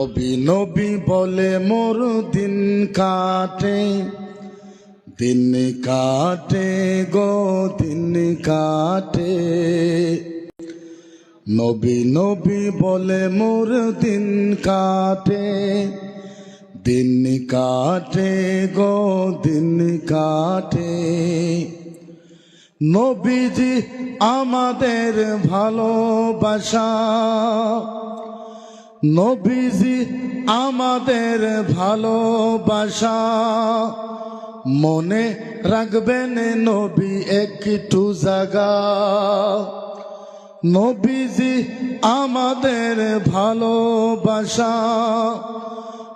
নবী নবী বলে মোর দিন কাটে দিন কাটে গো, দিন কাটে। নবী নবী বলে মোর দিন কাটে দিন কাটে গো, দিন কাটে। নবীজি আমাদের ভালোবাসা নবীজি আমাদের ভালোবাসা। মনে রাখবেন নবী একটু জাগা। নবীজি আমাদের ভালোবাসা।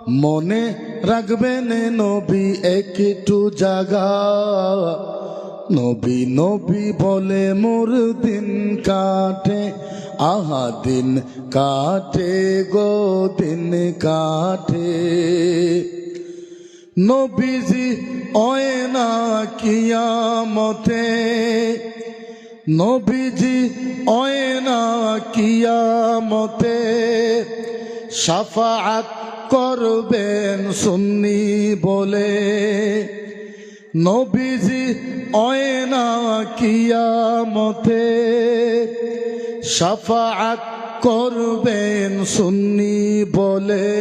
মনে রাখবেন নবী একটু জাগা। নবী নবী বলে মোর দিন কাটে, আহা দিন কাটে গো দিন কাটে। নবীজি অয় না কিয়ামতে, নবীজি অয় না কিয়ামতে সাফাত করবেন সুন্নি বলে। নবীজি অয় না কিয়ামতে সাফাত করবেন সুন্নি বলে।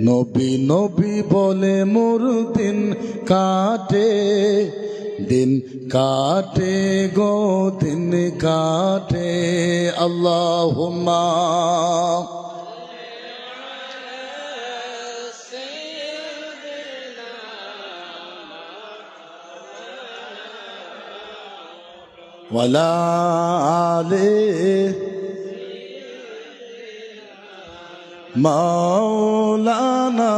নবী নবী বলে মোর দিন কাটে দিন কাটে গো, দিন কাটে। আল্লাহ ولا آل مولانا